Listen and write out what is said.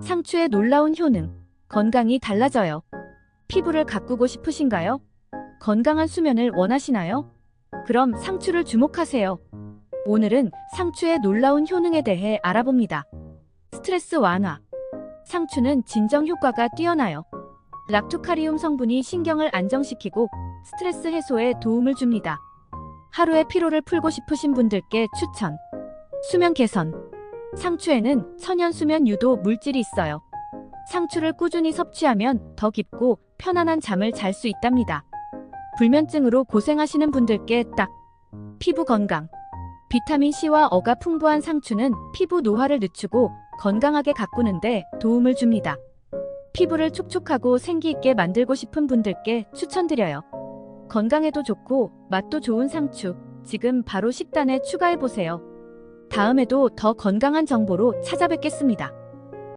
상추의 놀라운 효능. 건강이 달라져요. 피부를 가꾸고 싶으신가요? 건강한 수면을 원하시나요? 그럼 상추를 주목하세요. 오늘은 상추의 놀라운 효능에 대해 알아봅니다. 스트레스 완화. 상추는 진정 효과가 뛰어나요. 락토카리움 성분이 신경을 안정시키고 스트레스 해소에 도움을 줍니다. 하루의 피로를 풀고 싶으신 분들께 추천. 수면 개선. 상추에는 천연 수면 유도 물질이 있어요. 상추를 꾸준히 섭취하면 더 깊고 편안한 잠을 잘 수 있답니다. 불면증으로 고생하시는 분들께 딱. 피부 건강. 비타민C와 어가 풍부한 상추는 피부 노화를 늦추고 건강하게 가꾸는데 도움을 줍니다. 피부를 촉촉하고 생기 있게 만들고 싶은 분들께 추천드려요. 건강에도 좋고 맛도 좋은 상추. 지금 바로 식단에 추가해 보세요. 다음에도 더 건강한 정보로 찾아뵙겠습니다.